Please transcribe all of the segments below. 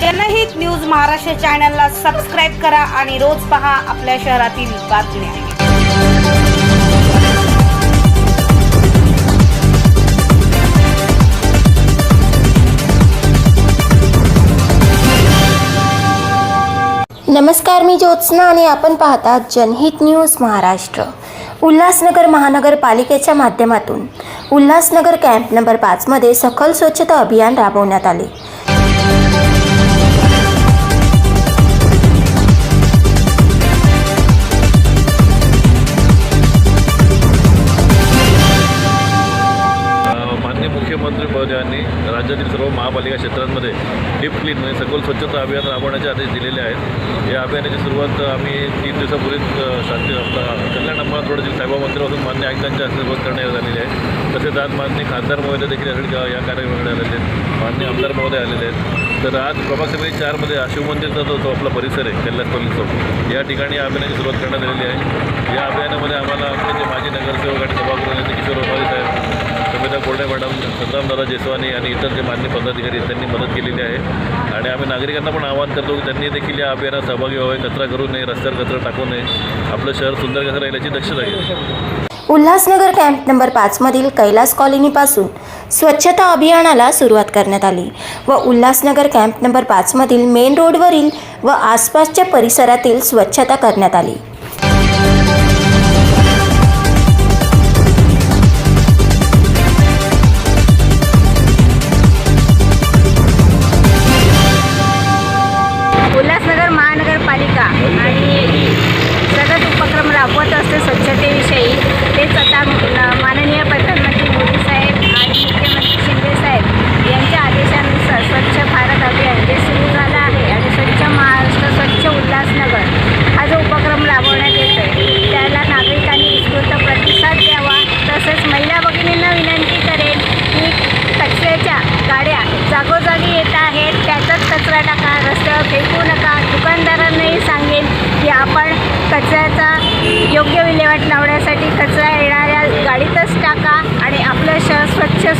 जनहित न्यूज महाराष्ट्र चॅनलला सबस्क्राईब करा आणि रोज पहा आपल्या शहरातील बातम्या. नमस्कार मी ज्योत्स्ना आणि आपण पाहतात जनहित न्यूज महाराष्ट्र. उल्हासनगर महानगरपालिकेच्या माध्यमातून उल्हासनगर कॅम्प नंबर पाचमध्ये सखल स्वच्छता अभियान राबवण्यात आले. राज्यातील सर्व महापालिका क्षेत्रांमध्ये डीप क्लीन म्हणजे सखोल स्वच्छता अभियान राबवण्याचे आदेश दिलेले आहेत. या अभियानाची सुरुवात आम्ही तीन दिवसापूर्वीच शांती आपला कल्याण अंबा रोडतील साहेबा मंदिरापासून मान्य आयुक्तांच्या हस्ते सुरुवात करण्यात आलेली आहे. तसेच आज मान्य खासदार महोदय देखील या कार्यक्रमाकडे आलेले आहेत. मान्य आमदार महोदय आलेले आहेत. तर आज प्रभाग समिती चारमध्ये शिवमंदिरचा जो तो आपला परिसर आहे कल्याण कॉलनी चौक. या ठिकाणी या अभियानाची सुरुवात करण्यात आलेली आहे. या अभियानामध्ये आम्हाला आमचे जे माजी नगरसेवक आणि सभागृह नेते किशोर ओसारी साहेब समिता कोरडे मॅडम संग्रामदादा जेसवानी आणि इतर जे मान्य पदाधिकारी आहेत त्यांनी मदत केलेली आहे. आणि आम्ही नागरिकांना पण आवाहन करतो की त्यांनी देखील या अभियानात सहभागी व्हावे कचरा करू नये रस्त्यावर कचरा टाकू नये. आपलं शहर सुंदर कसं राहील याची दक्षता घ्यावी उल्हासनगर कॅम्प नंबर पाचमधील कैलास कॉलनीपासून स्वच्छता अभियानाला सुरुवात करण्यात आली. व उल्हासनगर कॅम्प नंबर पाचमधील मेन रोडवरील व आसपासच्या परिसरातील स्वच्छता करण्यात आली.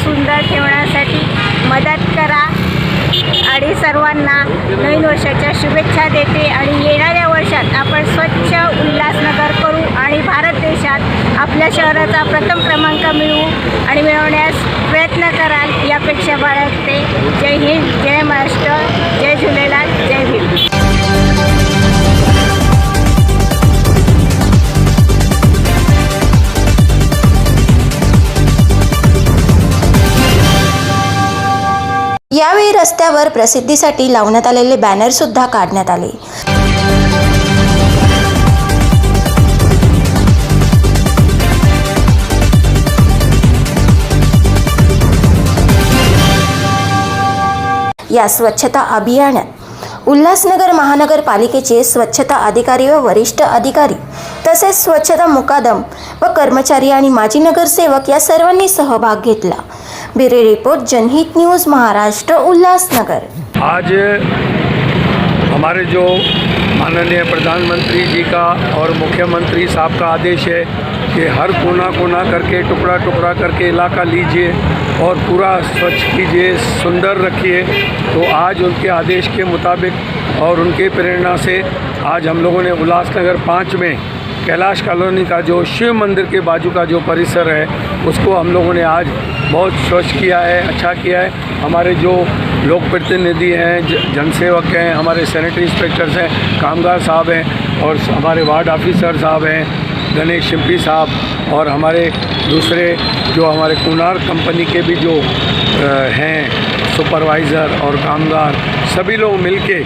सुंदर ठेवण्यासाठी मदत करा. आणि सर्वांना नवीन वर्षाच्या शुभेच्छा देते आणि येणाऱ्या वर्षात आपण स्वच्छ उल्हासनगर करू आणि भारत देशात आपल्या शहराचा प्रथम क्रमांक मिळवू आणि मिळवण्यास प्रयत्न कराल. यापेक्षा बाळगते. जय हिंद. जय महाराष्ट्र. काही रस्त्यावर प्रसिद्धीसाठी लावण्यात आलेले बॅनर सुद्धा काढण्यात आले. या स्वच्छता अभियानात उल्हासनगर महानगरपालिकेचे स्वच्छता अधिकारी व वरिष्ठ अधिकारी तसेच स्वच्छता मुकादम व कर्मचारी आणि माजी नगरसेवक या सर्वांनी सहभाग घेतला. Bureau report, Janhit news, Maharashtra Ulhasnagar आज हमारे जो माननीय प्रधानमंत्री जी का और मुख्यमंत्री साहब का आदेश है कि हर कोना कोना करके, टुकड़ा टुकड़ा करके इलाका लीजिए और पूरा स्वच्छ कीजिए, सुंदर रखिए। तो आज उनके आदेश के मुताबिक और उनके प्रेरणा से आज हम लोगों ने उल्लासनगर पाँच में कैलाश कॉलोनी का जो शिव मंदिर के बाजू का जो परिसर है, उसको हम लोगों ने आज बहुत स्वच्छ किया है अच्छा किया है। हमारे जो लोक प्रतिनिधि हैं जनसेवक हैं, हमारे सैनिटरी इंस्पेक्टर्स हैं, कामगार साहब हैं, और हमारे वार्ड ऑफिसर साहब हैं, गणेश शिंपी साहब, और हमारे दूसरे जो हमारे कुनार कंपनी के भी जो हैं, सुपरवाइज़र और कामगार, सभी लोग मिलके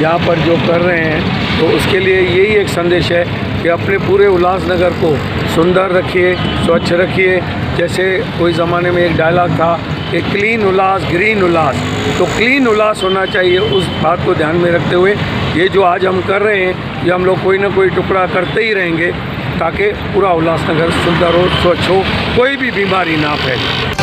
यहाँ पर जो कर रहे हैं तो उसके लिए यही एक संदेश है कि अपने पूरे उल्लासनगर को सुंदर रखिए, स्वच्छ रखिए। जैसे कोई ज़माने में एक डायलॉग था कि क्लीन उल्लास ग्रीन उल्लास। तो क्लीन उल्लास होना चाहिए उस बात को ध्यान में रखते हुए। ये जो आज हम कर रहे हैं, ये हम लोग कोई ना कोई टुकड़ा करते ही रहेंगे ताकि पूरा उल्लासनगर सुंदर हो, स्वच्छ हो, कोई भी बीमारी ना फैले।